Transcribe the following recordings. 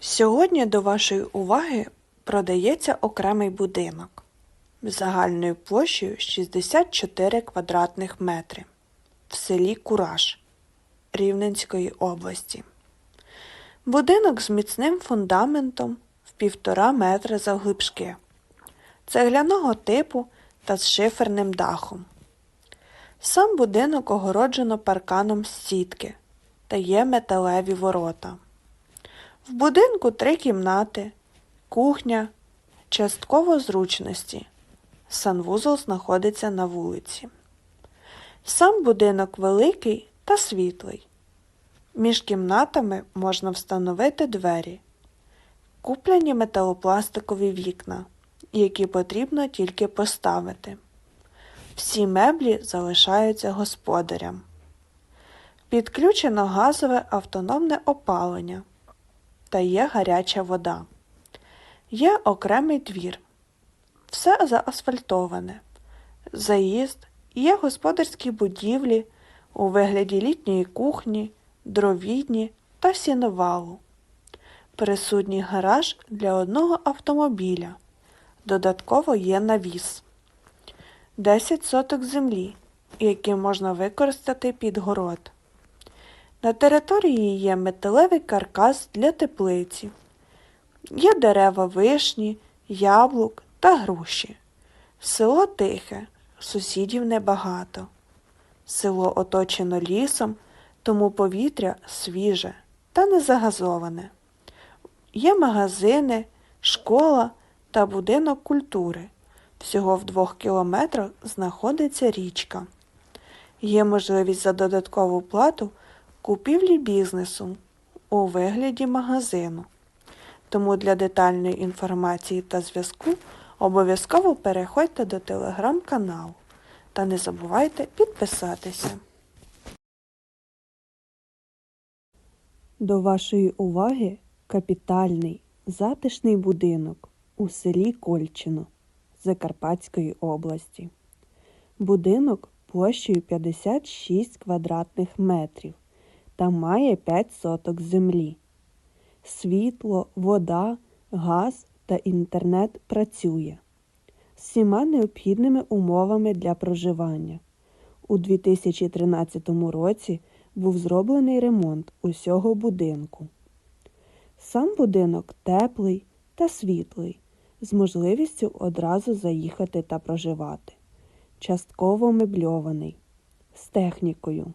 Сьогодні до вашої уваги продається окремий будинок загальною площею 64 квадратних метри в селі Кураж Рівненської області. Будинок з міцним фундаментом в півтора метра завглибшки, цегляного типу та з шиферним дахом. Сам будинок огороджено парканом з сітки та є металеві ворота. В будинку три кімнати, кухня, частково зручності. Санвузол знаходиться на вулиці. Сам будинок великий та світлий. Між кімнатами можна встановити двері, куплені металопластикові вікна, які потрібно тільки поставити. Всі меблі залишаються господарям. Підключено газове автономне опалення та є гаряча вода. Є окремий двір. Все заасфальтоване. Заїзд, є господарські будівлі у вигляді літньої кухні, дровідні та сіновалу. Присутній гараж для одного автомобіля. Додатково є навіс. 10 соток землі, які можна використати під город. На території є металевий каркас для теплиці. Є дерева вишні, яблук та груші. Село тихе, сусідів небагато. Село оточено лісом, тому повітря свіже та не загазоване. Є магазини, школа та будинок культури. Всього в двох кілометрах знаходиться річка. Є можливість за додаткову плату купівлі бізнесу у вигляді магазину. Тому для детальної інформації та зв'язку обов'язково переходьте до телеграм-каналу та не забувайте підписатися. До вашої уваги капітальний затишний будинок у селі Кольчино Закарпатської області. Будинок площею 56 квадратних метрів та має 5 соток землі. Світло, вода, газ та інтернет працює з всіма необхідними умовами для проживання. У 2013 році був зроблений ремонт усього будинку. Сам будинок теплий та світлий, з можливістю одразу заїхати та проживати. Частково мебльований, з технікою.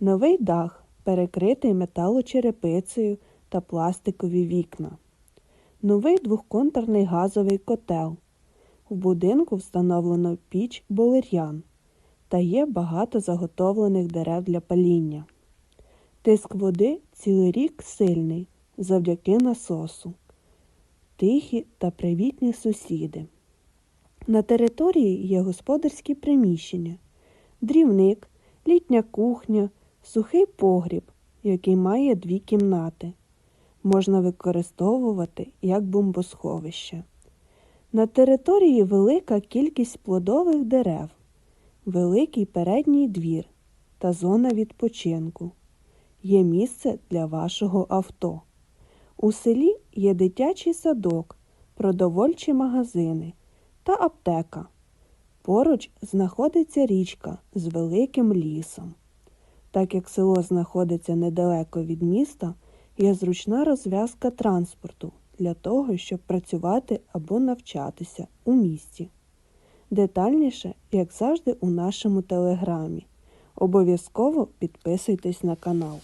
Новий дах перекритий металочерепицею та пластикові вікна. Новий двохконтурний газовий котел. В будинку встановлено піч болер'ян та є багато заготовлених дерев для паління. Тиск води цілий рік сильний завдяки насосу. Тихі та привітні сусіди. На території є господарські приміщення, дрівник, літня кухня, сухий погріб, який має дві кімнати. Можна використовувати як бомбосховище. На території велика кількість плодових дерев, великий передній двір та зона відпочинку. Є місце для вашого авто. У селі є дитячий садок, продовольчі магазини та аптека. Поруч знаходиться річка з великим лісом. Так як село знаходиться недалеко від міста, є зручна розв'язка транспорту для того, щоб працювати або навчатися у місті. Детальніше, як завжди, у нашому телеграмі. Обов'язково підписуйтесь на канал.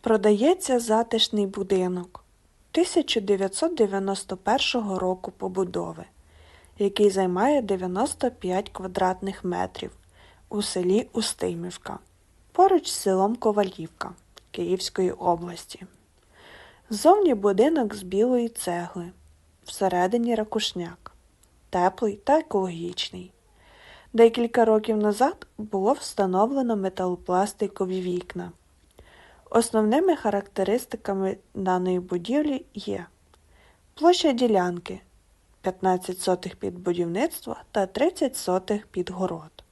Продається затишний будинок 1991 року побудови, який займає 95 квадратних метрів у селі Устимівка, поруч з селом Ковалівка Київської області. Ззовні будинок з білої цегли, всередині ракушняк, теплий та екологічний. Декілька років назад було встановлено металопластикові вікна. Основними характеристиками даної будівлі є площа ділянки 15 сотих під будівництво та 30 сотих під город,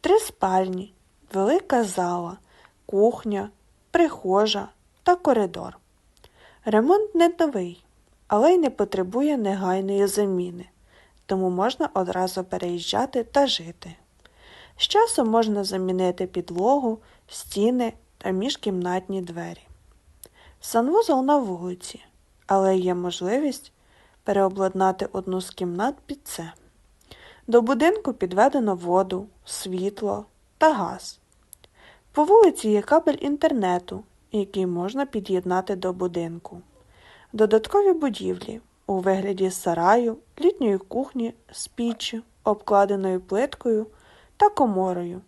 три спальні, велика зала, кухня, прихожа та коридор. Ремонт не новий, але й не потребує негайної заміни, тому можна одразу переїжджати та жити. З часом можна замінити підлогу, стіни та міжкімнатні двері. Санвузол на вулиці, але є можливість переобладнати одну з кімнат під це. До будинку підведено воду, світло та газ. По вулиці є кабель інтернету, який можна під'єднати до будинку. Додаткові будівлі у вигляді сараю, літньої кухні з піччю, обкладеною плиткою та коморою,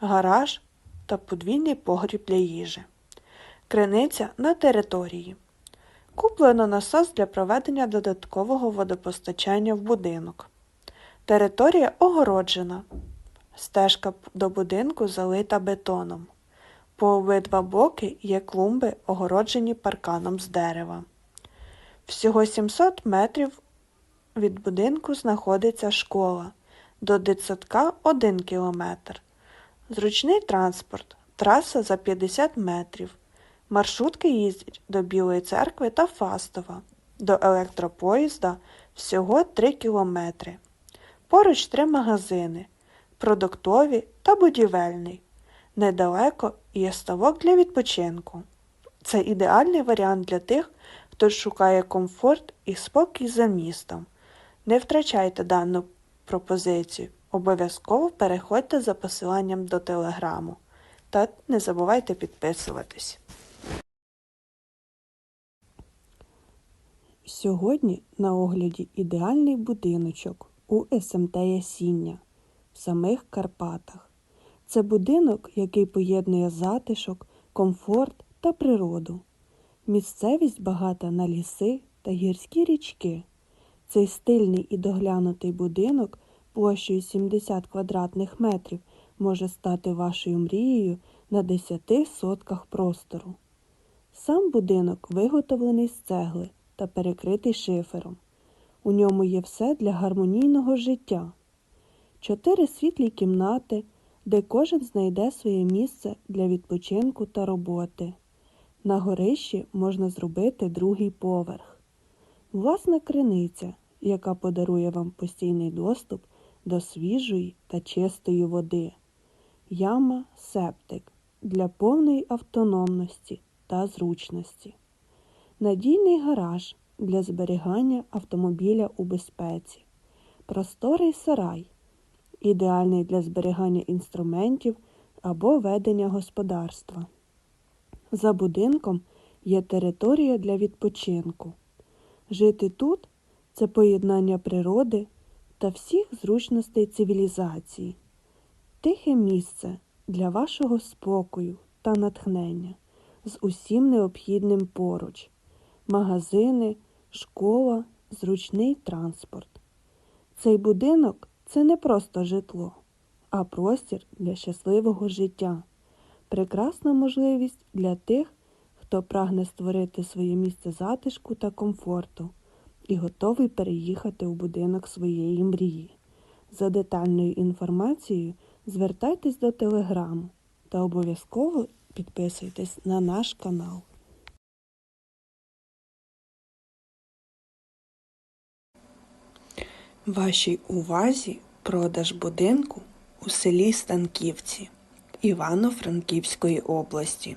гараж та подвійний погріб для їжі. Криниця на території. Куплено насос для проведення додаткового водопостачання в будинок. Територія огороджена. Стежка до будинку залита бетоном. По обидва боки є клумби, огороджені парканом з дерева. Всього 700 метрів від будинку знаходиться школа. До дитсадка 1 кілометр. Зручний транспорт. Траса за 50 метрів. Маршрутки їздять до Білої церкви та Фастова. До електропоїзда всього 3 кілометри. Поруч три магазини продуктові та будівельний. Недалеко є ставок для відпочинку. Це ідеальний варіант для тих, хто шукає комфорт і спокій за містом. Не втрачайте дану пропозицію. Обов'язково переходьте за посиланням до телеграму. Та не забувайте підписуватись. Сьогодні на огляді ідеальний будиночок у СМТ Ясіння в самих Карпатах. Це будинок, який поєднує затишок, комфорт та природу. Місцевість багата на ліси та гірські річки. Цей стильний і доглянутий будинок площею 70 квадратних метрів може стати вашою мрією на 10 сотках простору. Сам будинок виготовлений з цегли та перекритий шифером. У ньому є все для гармонійного життя. Чотири світлі кімнати, де кожен знайде своє місце для відпочинку та роботи. На горищі можна зробити другий поверх. Власна криниця, яка подарує вам постійний доступ до свіжої та чистої води. Яма септик для повної автономності та зручності. Надійний гараж для зберігання автомобіля у безпеці. Просторий сарай ідеальний для зберігання інструментів або ведення господарства. За будинком є територія для відпочинку. Жити тут це поєднання природи та всіх зручностей цивілізації, тихе місце для вашого спокою та натхнення з усім необхідним поруч, магазини, школа, зручний транспорт. Цей будинок це не просто житло, а простір для щасливого життя, прекрасна можливість для тих, хто прагне створити своє місце затишку та комфорту і готовий переїхати у будинок своєї мрії. За детальною інформацією звертайтесь до телеграму та обов'язково підписуйтесь на наш канал. Вашій увазі продаж будинку у селі Станківці Івано-Франківської області.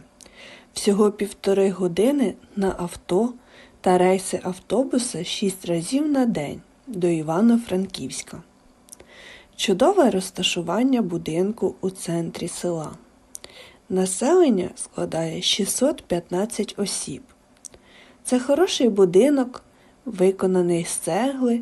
Всього півтори години на авто та рейси автобуса 6 разів на день до Івано-Франківська. Чудове розташування будинку у центрі села. Населення складає 615 осіб. Це хороший будинок, виконаний з цегли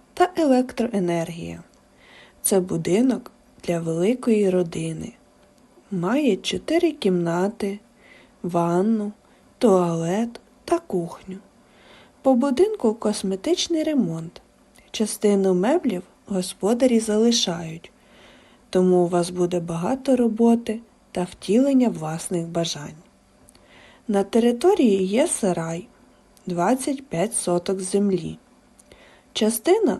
та електроенергія. Це будинок для великої родини. Має чотири кімнати, ванну, туалет та кухню. По будинку косметичний ремонт. Частину меблів господарі залишають, тому у вас буде багато роботи та втілення власних бажань. На території є сарай 25 соток землі. Частина,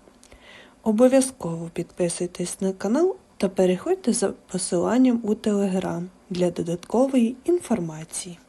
Обов'язково підписуйтесь на канал та переходьте за посиланням у Телеграм для додаткової інформації.